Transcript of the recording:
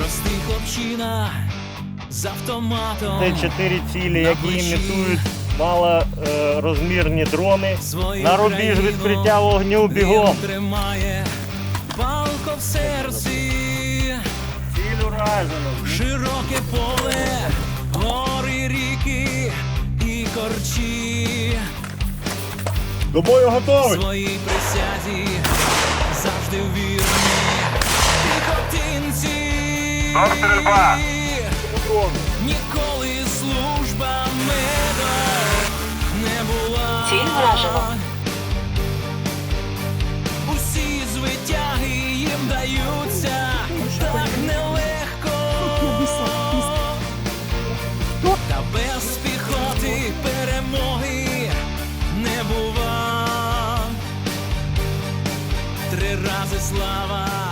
Простий хлопчина з автоматом. Це чотири цілі, які імітують малорозмірні дрони. Свою На рубіж відкриття вогню бігом. Тримає палко в серці, Ціль уражено. широке поле, гори, ріки і корчі. До бою готовий! Своїй присязі завжди вірні. Стрільба! Ніколи служба меда не була. Ціль вражено. Усі звитяги їм даються так нелегко. Та без піхоти перемоги не бува. Три рази слава